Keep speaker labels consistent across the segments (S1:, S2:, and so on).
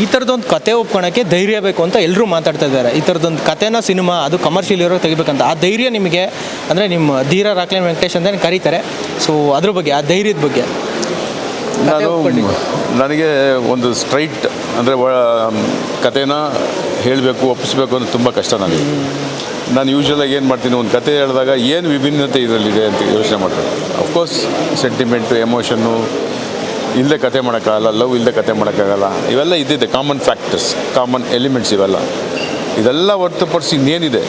S1: ಈ ಥರದೊಂದು ಕತೆ ಒಪ್ಕೊಳಕ್ಕೆ ಧೈರ್ಯ ಬೇಕು ಅಂತ ಎಲ್ಲರೂ ಮಾತಾಡ್ತಾ ಇದ್ದಾರೆ. ಈ ಥರದೊಂದು ಕತೆನ ಸಿನಿಮಾ ಅದು ಕಮರ್ಷಿಯಲ್ ಇರೋ ತೆಗಿಬೇಕಂತ. ಆ ಧೈರ್ಯ ನಿಮಗೆ ಅಂದರೆ ನಿಮ್ಮ ಧೀರ ರಾಕ್ಲೇನ್ ವೆಂಕಟೇಶ್ ಅಂತ ಕರೀತಾರೆ. ಸೊ ಅದ್ರ ಬಗ್ಗೆ ಆ ಧೈರ್ಯದ ಬಗ್ಗೆ.
S2: ನಾನು ನನಗೆ ಒಂದು ಸ್ಟ್ರೈಟ್ ಅಂದರೆ ಕತೆನ ಹೇಳಬೇಕು ಒಪ್ಪಿಸ್ಬೇಕು ಅನ್ನೋದು ತುಂಬ ಕಷ್ಟ ನನಗೆ. ನಾನು ಯೂಶ್ವಲಾಗಿ ಏನು ಮಾಡ್ತೀನಿ ಒಂದು ಕತೆ ಹೇಳಿದಾಗ ಏನು ವಿಭಿನ್ನತೆ ಇದರಲ್ಲಿದೆ ಅಂತ ಯೋಚನೆ ಮಾಡ್ತೀನಿ. ಅಫ್ಕೋರ್ಸ್ ಸೆಂಟಿಮೆಂಟು ಎಮೋಷನ್ನು ಇಲ್ಲದೆ ಕತೆ ಮಾಡೋಕ್ಕಾಗಲ್ಲ ಲವ್ ಇಲ್ಲದೆ ಕತೆ ಮಾಡೋಕ್ಕಾಗಲ್ಲ, ಇವೆಲ್ಲ ಇದ್ದಿದೆ ಕಾಮನ್ ಫ್ಯಾಕ್ಟರ್ಸ್ ಕಾಮನ್ ಎಲಿಮೆಂಟ್ಸ್ ಇವೆಲ್ಲ. ಇದೆಲ್ಲ ಹೊರ್ತುಪಡಿಸಿ ಇನ್ನೇನಿದೆ?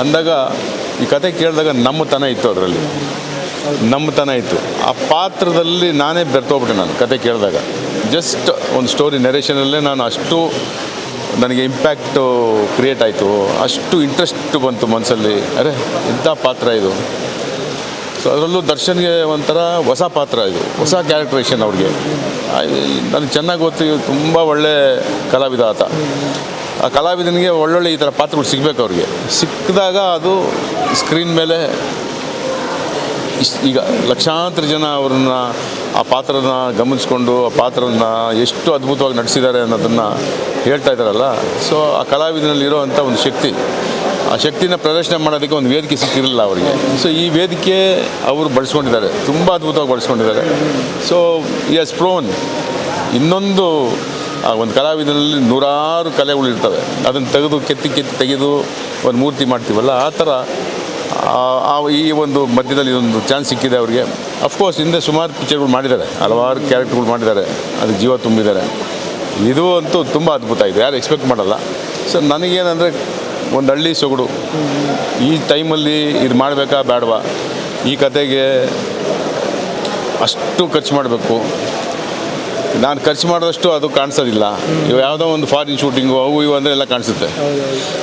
S2: ಅಂದಾಗ ಈ ಕತೆ ಕೇಳಿದಾಗ ನಮ್ಮತನ ಇತ್ತು ಅದರಲ್ಲಿ. ನಮ್ಮತನ ಇತ್ತು. ಆ ಪಾತ್ರದಲ್ಲಿ ನಾನೇ ಬೆರ್ತೋಗ್ಬಿಟ್ಟೆ ನಾನು ಕತೆ ಕೇಳಿದಾಗ. ಜಸ್ಟ್ ಒಂದು ಸ್ಟೋರಿ ನೆರೇಷನಲ್ಲೇ ನಾನು ಅಷ್ಟು ನನಗೆ ಇಂಪ್ಯಾಕ್ಟು ಕ್ರಿಯೇಟ್ ಆಯಿತು. ಅಷ್ಟು ಇಂಟ್ರೆಸ್ಟ್ ಬಂತು ಮನಸ್ಸಲ್ಲಿ ಅರೆ ಇಂಥ ಪಾತ್ರ ಇದು? ಸೊ ಅದರಲ್ಲೂ ದರ್ಶನ್ಗೆ ಒಂಥರ ಹೊಸ ಪಾತ್ರ ಇದು, ಹೊಸ ಕ್ಯಾರೆಕ್ಟ್ರೇಷನ್ ಅವ್ರಿಗೆ. ನನಗೆ ಚೆನ್ನಾಗಿ ಗೊತ್ತು ತುಂಬ ಒಳ್ಳೆ ಕಲಾವಿದ ಆತ ಆ ಕಲಾವಿದನಿಗೆ ಒಳ್ಳೊಳ್ಳೆ ಈ ಥರ ಪಾತ್ರಗಳು ಸಿಗಬೇಕು ಅವ್ರಿಗೆ. ಸಿಕ್ಕಿದಾಗ ಅದು ಸ್ಕ್ರೀನ್ ಮೇಲೆ ಈಗ ಲಕ್ಷಾಂತರ ಜನ ಅವ್ರನ್ನ, ಆ ಪಾತ್ರನ ಗಮನಿಸ್ಕೊಂಡು, ಆ ಪಾತ್ರನ ಎಷ್ಟು ಅದ್ಭುತವಾಗಿ ನಡೆಸಿದ್ದಾರೆ ಅನ್ನೋದನ್ನು ಹೇಳ್ತಾ ಇದ್ದಾರಲ್ಲ. ಸೊ ಆ ಕಲಾವಿದನಲ್ಲಿ ಇರೋವಂಥ ಒಂದು ಶಕ್ತಿ. ಆ ಶಕ್ತಿನ ಪ್ರದರ್ಶನ ಮಾಡೋದಕ್ಕೆ ಒಂದು ವೇದಿಕೆ ಸಿಕ್ಕಿರಲಿಲ್ಲ ಅವರಿಗೆ. ಸೊ ಈ ವೇದಿಕೆ ಅವರು ಬಳಸ್ಕೊಂಡಿದ್ದಾರೆ. ತುಂಬ ಅದ್ಭುತವಾಗಿ ಬಳಸ್ಕೊಂಡಿದ್ದಾರೆ. ಸೊ ಎಸ್ ಪ್ರೋನ್ ಇನ್ನೊಂದು, ಆ ಒಂದು ಕಲಾವಿದರಲ್ಲಿ ನೂರಾರು ಕಲೆಗಳು ಇರ್ತವೆ. ಅದನ್ನು ತೆಗೆದು, ಕೆತ್ತಿ ಕೆತ್ತಿ ತೆಗೆದು ಒಂದು ಮೂರ್ತಿ ಮಾಡ್ತೀವಲ್ಲ, ಆ ಥರ, ಆ ಈ ಒಂದು ಮಧ್ಯದಲ್ಲಿ ಇದೊಂದು ಚಾನ್ಸ್ ಸಿಕ್ಕಿದೆ ಅವರಿಗೆ. ಅಫ್ಕೋರ್ಸ್ ಹಿಂದೆ ಸುಮಾರು ಪಿಕ್ಚರ್ಗಳು ಮಾಡಿದ್ದಾರೆ. ಹಲವಾರು ಕ್ಯಾರೆಕ್ಟರ್ಗಳು ಮಾಡಿದ್ದಾರೆ. ಅದಕ್ಕೆ ಜೀವ ತುಂಬಿದ್ದಾರೆ. ಇದು ಅಂತೂ ತುಂಬ ಅದ್ಭುತ ಇದೆ. ಯಾರು ಎಕ್ಸ್ಪೆಕ್ಟ್ ಮಾಡಲ್ಲ. ಸೊ ನನಗೇನಂದರೆ ಒಂದು ಹಳ್ಳಿ ಸೊಗಡು. ಈ ಟೈಮಲ್ಲಿ ಇದು ಮಾಡಬೇಕಾ ಬೇಡವಾ ಈ ಕತೆಗೆ ಅಷ್ಟು ಖರ್ಚು ಮಾಡಬೇಕು. ನಾನು ಖರ್ಚು ಮಾಡಿದಷ್ಟು ಅದು ಕಾಣಿಸೋದಿಲ್ಲ. ಇವು ಯಾವುದೋ ಒಂದು ಫಾರಿನ್ ಶೂಟಿಂಗು ಅವು ಇವು ಅಂದರೆ ಎಲ್ಲ ಕಾಣಿಸುತ್ತೆ.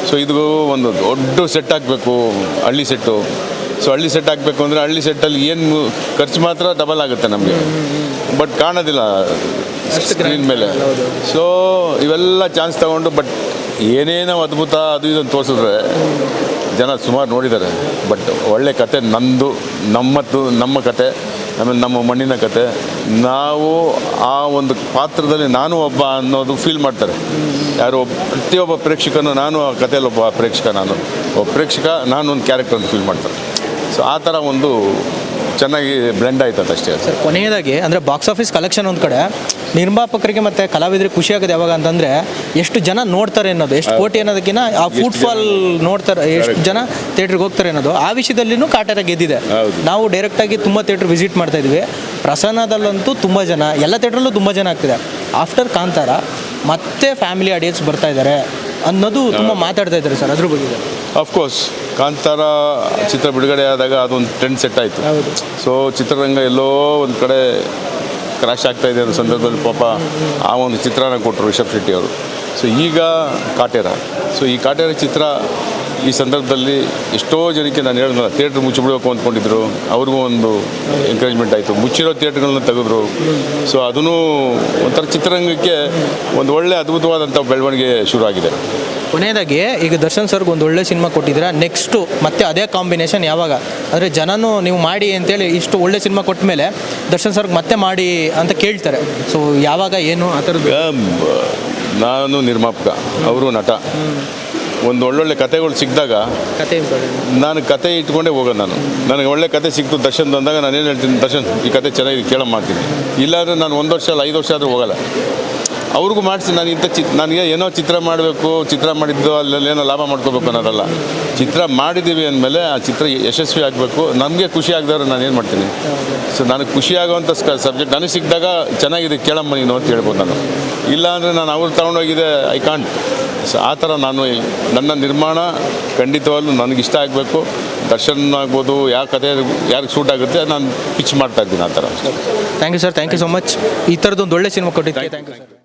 S2: ಸೊ ಇದು ಒಂದು ದೊಡ್ಡ ಸೆಟ್ ಹಾಕಬೇಕು ಹಳ್ಳಿ ಸೆಟ್ಟು ಸೊ ಹಳ್ಳಿ ಸೆಟ್ ಹಾಕಬೇಕು ಅಂದರೆ ಹಳ್ಳಿ ಸೆಟ್ಟಲ್ಲಿ ಏನು ಖರ್ಚು ಮಾತ್ರ ಡಬಲ್ ಆಗುತ್ತೆ ನಮಗೆ. ಬಟ್ ಕಾಣೋದಿಲ್ಲ ಸ್ಕ್ರೀನ್ ಮೇಲೆ. ಸೊ ಇವೆಲ್ಲ ಚಾನ್ಸ್ ತಗೊಂಡು ಬಟ್ ಏನೇನೋ ಅದ್ಭುತ ಅದು ಇದನ್ನು ತೋರಿಸಿದ್ರೆ ಜನ ಸುಮಾರು ನೋಡಿದ್ದಾರೆ. ಬಟ್ ಒಳ್ಳೆ ಕತೆ ನಂದು ನಮ್ಮತ್ತು ನಮ್ಮ ಕತೆ, ಆಮೇಲೆ ನಮ್ಮ ಮಣ್ಣಿನ ಕತೆ. ನಾವು ಆ ಒಂದು ಪಾತ್ರದಲ್ಲಿ ನಾನು ಒಬ್ಬ ಅನ್ನೋದು ಫೀಲ್ ಮಾಡ್ತಾರೆ. ಯಾರು ಪ್ರತಿಯೊಬ್ಬ ಪ್ರೇಕ್ಷಕನು ನಾನು ಆ ಕಥೆಯಲ್ಲಿ ಒಬ್ಬ ಪ್ರೇಕ್ಷಕ ನಾನು. ಒಬ್ಬ ಪ್ರೇಕ್ಷಕ, ನಾನು ಒಂದು ಕ್ಯಾರೆಕ್ಟರ್ ಫೀಲ್ ಮಾಡ್ತಾರೆ. ಸೊ ಆ ಥರ ಒಂದು ಚೆನ್ನಾಗಿ ಬ್ಲೆಂಡ್ ಆಯ್ತದ ಅಷ್ಟೇ. ಅದು.
S1: ಸರ್ ಕೊನೆಯದಾಗಿ ಅಂದರೆ ಬಾಕ್ಸ್ ಆಫೀಸ್ ಕಲೆಕ್ಷನ್ ಒಂದು ಕಡೆ ನಿರ್ಮಾಪಕರಿಗೆ ಮತ್ತು ಕಲಾವಿದರಿಗೆ ಖುಷಿ ಆಗೋದು ಯಾವಾಗ ಅಂತಂದರೆ ಎಷ್ಟು ಜನ ನೋಡ್ತಾರೆ ಅನ್ನೋದು ಎಷ್ಟು ಕೋಟಿ ಅನ್ನೋದಕ್ಕಿಂತ ಆ ಫುಟ್ ಫಾಲ್ ನೋಡ್ತಾರೆ. ಎಷ್ಟು ಜನ ಥಿಯೇಟ್ರಿಗೆ ಹೋಗ್ತಾರೆ ಅನ್ನೋದು ಆ ವಿಷಯದಲ್ಲಿನೂ ಕಾಟರ ಗೆದ್ದಿದೆ.
S2: ನಾವು
S1: ನಾವು ಡೈರೆಕ್ಟಾಗಿ ತುಂಬ ಥಿಯೇಟರ್ ವಿಸಿಟ್ ಮಾಡ್ತಾ ಇದ್ವಿ. ಪ್ರಸನ್ನದಲ್ಲಂತೂ ತುಂಬ ಜನ ಎಲ್ಲ ಥಿಯೇಟ್ರಲ್ಲೂ ತುಂಬ ಜನ ಆಗ್ತಿದೆ. ಆಫ್ಟರ್ ಕಾಂತಾರ ಮತ್ತೆ ಫ್ಯಾಮಿಲಿ ಆಡಿಯನ್ಸ್ ಬರ್ತಾ ಇದ್ದಾರೆ ಅನ್ನೋದು ತುಂಬ ಮಾತಾಡ್ತಾ ಇದ್ದಾರೆ ಸರ್ ಅದ್ರ ಬಗ್ಗೆ.
S2: ಅಫ್ಕೋರ್ಸ್ ಕಾಂತಾರ ಚಿತ್ರ ಬಿಡುಗಡೆ ಆದಾಗ ಅದೊಂದು ಟ್ರೆಂಡ್ ಸೆಟ್ ಆಯಿತು.
S1: ಹೌದು.
S2: ಸೊ ಚಿತ್ರರಂಗ ಎಲ್ಲೋ ಒಂದು ಕಡೆ ಕ್ರಾಶ್ ಆಗ್ತಾ ಇದೆ ಅನ್ನೋ ಸಂದರ್ಭದಲ್ಲಿ ಪಾಪ ಆ ಒಂದು ಚಿತ್ರನ ಕೊಟ್ಟರು ರಿಷಬ್ ಶೆಟ್ಟಿ ಅವರು. ಸೊ ಈಗ ಕಾಟೇರ. ಸೊ ಈ ಕಾಟೇರ ಚಿತ್ರ ಈ ಸಂದರ್ಭದಲ್ಲಿ ಎಷ್ಟೋ ಜನಕ್ಕೆ ನಾನು ಹೇಳಿದ್ನಲ್ಲ ಥಿಯೇಟ್ರ್ ಮುಚ್ಚಿಬಿಡಬೇಕು ಅಂದ್ಕೊಂಡಿದ್ರು ಅವ್ರಿಗೂ ಒಂದು ಎಂಕರೇಜ್ಮೆಂಟ್ ಆಯಿತು. ಮುಚ್ಚಿರೋ ಥಿಯೇಟ್ರ್ಗಳನ್ನ ತೆಗೆದ್ರು. ಸೊ ಅದೂ ಒಂಥರ ಚಿತ್ರರಂಗಕ್ಕೆ ಒಂದು ಒಳ್ಳೆ ಅದ್ಭುತವಾದಂಥ ಬೆಳವಣಿಗೆ ಶುರು ಆಗಿದೆ
S1: ಕೊನೆಯದಾಗಿ ಈಗ ದರ್ಶನ್ ಸರ್ಗೆ ಒಂದು ಒಳ್ಳೆ ಸಿನಿಮಾ ಕೊಟ್ಟಿದ್ದೀರಾ? ನೆಕ್ಸ್ಟು ಮತ್ತೆ ಅದೇ ಕಾಂಬಿನೇಷನ್ ಯಾವಾಗ? ಅಂದರೆ ಜನನು ನೀವು ಮಾಡಿ ಅಂತೇಳಿ ಇಷ್ಟು ಒಳ್ಳೆ ಸಿನಿಮಾ ಕೊಟ್ಟ ಮೇಲೆ ದರ್ಶನ್ ಸರ್ಗೆ ಮತ್ತೆ ಮಾಡಿ ಅಂತ ಕೇಳ್ತಾರೆ. ಸೊ ಯಾವಾಗ ಏನು ಆ ಥರದ್ದು?
S2: ನಾನು ನಿರ್ಮಾಪಕ ಅವರು ನಟ. ಒಂದು ಒಳ್ಳೊಳ್ಳೆ ಕತೆಗಳು ಸಿಕ್ಕಿದಾಗ
S1: ಕತೆ
S2: ನಾನು ಕತೆ ಇಟ್ಕೊಂಡೇ ಹೋಗೋದು ನಾನು. ನನಗೆ ಒಳ್ಳೆ ಕತೆ ಸಿಕ್ತು ದರ್ಶನ್ ಬಂದಾಗ ನಾನು ಏನು ಹೇಳ್ತೀನಿ ದರ್ಶನ್ ಈ ಕತೆ ಚೆನ್ನಾಗಿ ಕೇಳೋ ಮಾಡ್ತೀನಿ ಇಲ್ಲಾಂದರೆ ನಾನು ಒಂದು ವರ್ಷ ಅಲ್ಲ ಐದು ವರ್ಷ ಆದರೂ ಹೋಗಲ್ಲ. ಅವ್ರಿಗೂ ಮಾಡಿಸಿ ನಾನು ಇಂಥ ಚಿತ್ ನನಗೆ ಏನೋ ಚಿತ್ರ ಮಾಡಬೇಕು ಚಿತ್ರ ಮಾಡಿದ್ದು ಅಲ್ಲೆಲ್ಲ ಏನೋ ಲಾಭ ಮಾಡ್ಕೋಬೇಕು ಅನ್ನೋದಲ್ಲ. ಚಿತ್ರ ಮಾಡಿದ್ದೀವಿ ಅಂದಮೇಲೆ ಆ ಚಿತ್ರ ಯಶಸ್ವಿ ಆಗಬೇಕು ನಮಗೆ ಖುಷಿ ಆಗದವ್ರೆ ನಾನು ಏನು ಮಾಡ್ತೀನಿ? ಸೊ ನನಗೆ ಖುಷಿ ಆಗೋವಂಥ ಸಬ್ಜೆಕ್ಟ್ ನನಗೆ ಸಿಕ್ಕಿದಾಗ ಚೆನ್ನಾಗಿದೆ ಕೇಳಮ್ಮ ನೀನು ಅಂತ ಹೇಳ್ಬೋದು ನಾನು. ಇಲ್ಲಾಂದರೆ ನಾನು ಅವ್ರು ತೊಗೊಂಡೋಗಿದೆ ಐ ಕಾಂಟ್ ಸೊ ಆ ಥರ ನಾನು ನನ್ನ ನಿರ್ಮಾಣ ಖಂಡಿತವಾಗ್ಲೂ ನನಗಿಷ್ಟ ಆಗಬೇಕು. ದರ್ಶನ್ ಆಗ್ಬೋದು ಯಾವ ಕತೆ ಯಾರಿಗೆ ಸೂಟ್ ಆಗುತ್ತೆ ನಾನು ಪಿಚ್ ಮಾಡ್ತಾ ಇದ್ದೀನಿ ಆ ಥರ.
S1: Thank you sir thank you so much ಈ ಥರದೊಂದು ಒಳ್ಳೆ ಸಿನಿಮಾ ಕೊಟ್ಟಿದ್ದೆ ಥ್ಯಾಂಕ್ ಯು